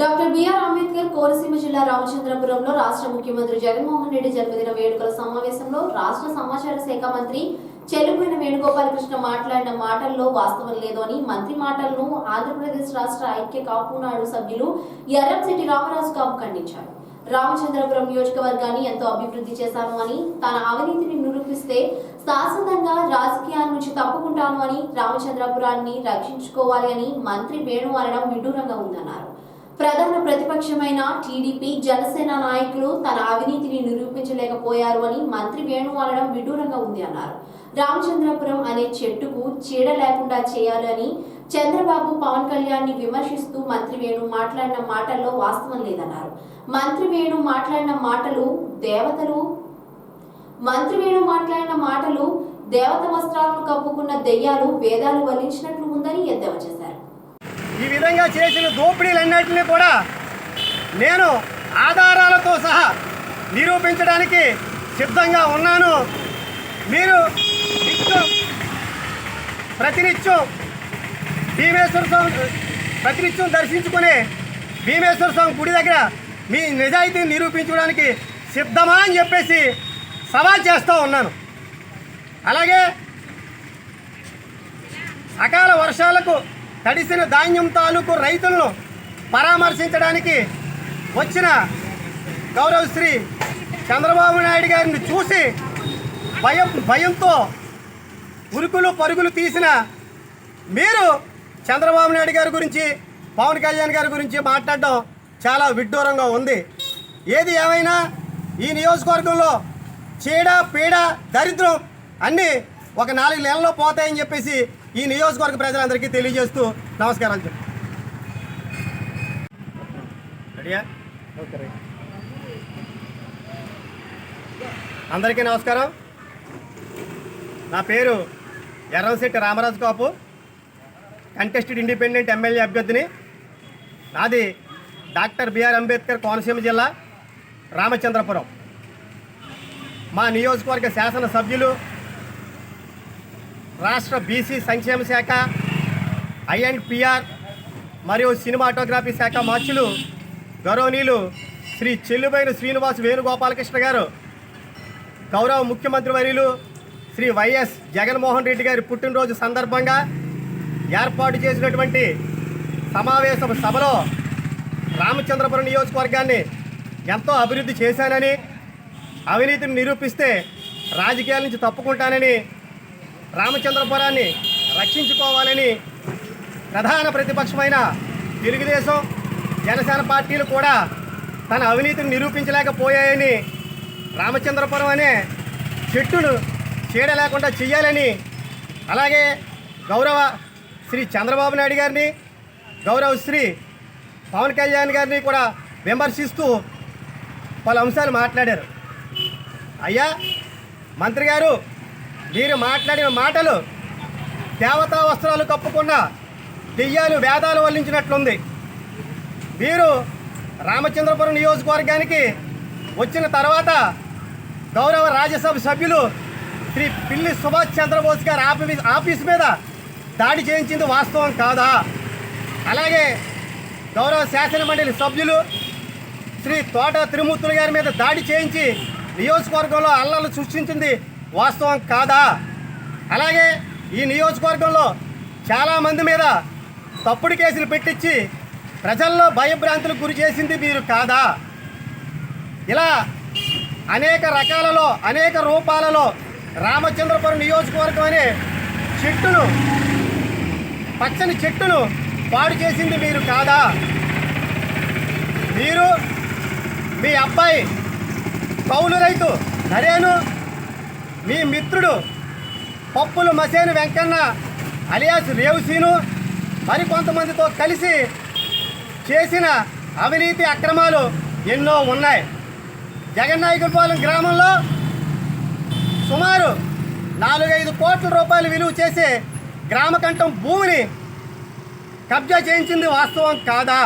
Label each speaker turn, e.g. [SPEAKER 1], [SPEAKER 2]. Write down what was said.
[SPEAKER 1] Doctor BR Ambedkar Konaseema జిల్లా రామచంద్రపురంలో రాష్ట్ర ముఖ్యమంత్రి జగన్మోహన్ రెడ్డి జన్మదిన వేడుకల సమావేశంలో రాష్ట్ర సమాచార శాఖ మంత్రి చెల్లుపోయిన వేణుగోపాలకృష్ణ మాట్లాడిన మాటల్లో వాస్తవం లేదు అని మంత్రి మాటలను ఆంధ్రప్రదేశ్ రాష్ట్ర ఐక్య కాపునాడు సభ్యులు ఎర్రంశెట్టి రామరాజు కాపు ఖండించారు. రామచంద్రపురం నియోజకవర్గాన్ని ఎంతో అభివృద్ధి చేశాను అని తన అవినీతిని నిరూపిస్తే శాశ్వతంగా రాజకీయాల నుంచి తప్పుకుంటాను అని రామచంద్రపురాన్ని రక్షించుకోవాలి అని మంత్రి వేణు అనడం విడ్డూరంగా ఉందన్నారు. ప్రధాన ప్రతిపక్షమైన టీడీపీ జనసేన నాయకులు తన అవినీతిని నిరూపించలేకపోయారు అని మంత్రి వేణు అనడం విడ్డూరంగా ఉంది అన్నారు. రామచంద్రపురం అనే చెట్టుకు చీడ లేకుండా చేయాలని చంద్రబాబు పవన్ కళ్యాణ్ని విమర్శిస్తూ మంత్రి వేణు మాట్లాడిన మాటల్లో వాస్తవం లేదన్నారు. మంత్రి వేణు మాట్లాడిన మాటలు దేవతలు మంత్రి వేణు మాట్లాడిన మాటలు దేవత వస్త్రాలను కప్పుకున్న దెయ్యాలు వేదాలు వల్లించినట్లు ఉందని ఎద్దేవా చేశారు.
[SPEAKER 2] ఈ విధంగా చేసిన దోపిడీలన్నింటినీ కూడా నేను ఆధారాలతో సహా నిరూపించడానికి సిద్ధంగా ఉన్నాను. మీరు నిత్యం ప్రతినిత్యం భీమేశ్వర స్వామి ప్రతినిత్యం దర్శించుకునే భీమేశ్వర స్వామి గుడి దగ్గర మీ నిజాయితీని నిరూపించడానికి సిద్ధమా అని చెప్పేసి సవాల్ చేస్తూ ఉన్నాను. అలాగే అకాల వర్షాలకు తడిసిన ధాన్యం తాలూకు రైతులను పరామర్శించడానికి వచ్చిన గౌరవశ్రీ చంద్రబాబు నాయుడు గారిని చూసి భయం భయంతో ఉరుకులు పరుగులు తీసిన మీరు చంద్రబాబు నాయుడు గారి గురించి పవన్ కళ్యాణ్ గారి గురించి మాట్లాడడం చాలా విడ్డూరంగా ఉంది. ఏది ఏమైనా ఈ నియోజకవర్గంలో చీడ పీడ దరిద్రం అన్నీ ఒక నాలుగు నెలల్లో పోతాయని చెప్పేసి ఈ నియోజకవర్గ ప్రజలందరికీ తెలియజేస్తూ నమస్కారాలు చెప్పు. అందరికీ నమస్కారం. నా పేరు Erramsetti Ramaraju Kapu contested independent MLA అభ్యర్థిని. నాది డాక్టర్ బిఆర్ అంబేద్కర్ కోనసీమ జిల్లా రామచంద్రపురం. మా నియోజకవర్గ శాసన సభ్యులు రాష్ట్ర బీసీ సంక్షేమ శాఖ ఐఎండ్పిఆర్ మరియు సినిమాటోగ్రఫీ శాఖ మార్చులు గౌరవనీయులు శ్రీ చెల్లుబైన శ్రీనివాస్ వేణుగోపాలకృష్ణ గారు గౌరవ ముఖ్యమంత్రి వర్యులు శ్రీ వైఎస్ జగన్మోహన్ రెడ్డి గారి పుట్టినరోజు సందర్భంగా ఏర్పాటు చేసినటువంటి సమావేశ సభలో రామచంద్రపురం నియోజకవర్గాన్ని ఎంతో అభివృద్ధి చేశానని అవినీతిని నిరూపిస్తే రాజకీయాల నుంచి తప్పుకుంటానని రామచంద్రపురాన్ని రక్షించుకోవాలని ప్రధాన ప్రతిపక్షమైన తెలుగుదేశం జనసేన పార్టీలు కూడా తన అవినీతిని నిరూపించలేకపోయాయని రామచంద్రపురం అనే చెట్టును చీడ లేకుండా చేయాలని అలాగే గౌరవ శ్రీ చంద్రబాబు నాయుడు గారిని గౌరవ శ్రీ పవన్ కళ్యాణ్ గారిని కూడా విమర్శిస్తూ పలు అంశాలు మాట్లాడారు. అయ్యా మంత్రి గారు వీరు మాట్లాడిన మాటలు దేవతా వస్త్రాలు కప్పుకున్న దెయ్యాలు వేదాలు వల్లించినట్లుంది. వీరు రామచంద్రపురం నియోజకవర్గానికి వచ్చిన తర్వాత గౌరవ రాజ్యసభ సభ్యులు శ్రీ పిల్లి సుభాష్ చంద్రబోస్ గారి ఆఫీస్ ఆఫీస్ మీద దాడి చేయించింది వాస్తవం కాదా? అలాగే గౌరవ శాసనమండలి సభ్యులు శ్రీ తోట తిరుమూర్తులు గారి మీద దాడి చేయించి నియోజకవర్గంలో అల్లలు సృష్టించింది వాస్తవం కాదా? అలాగే ఈ నియోజకవర్గంలో చాలామంది మీద తప్పుడు కేసులు పెట్టించి ప్రజల్లో భయభ్రాంతులకు గురి చేసింది మీరు కాదా? ఇలా అనేక రకాలలో అనేక రూపాలలో రామచంద్రపురం నియోజకవర్గం అనే చెట్టును పచ్చని చెట్టును పాడు చేసింది మీరు కాదా? మీరు మీ అబ్బాయి కౌలు రైతు నరేను మీ మిత్రుడు పప్పులు మసేను వెంకన్న అలియాస్ రేవుసీను మరికొంతమందితో కలిసి చేసిన అవినీతి అక్రమాలు ఎన్నో ఉన్నాయి. జగన్నాయకులపాలెం గ్రామంలో సుమారు నాలుగైదు కోట్ల రూపాయలు విలువ చేసే గ్రామకంఠం భూమిని కబ్జా చేయించింది వాస్తవం కాదా?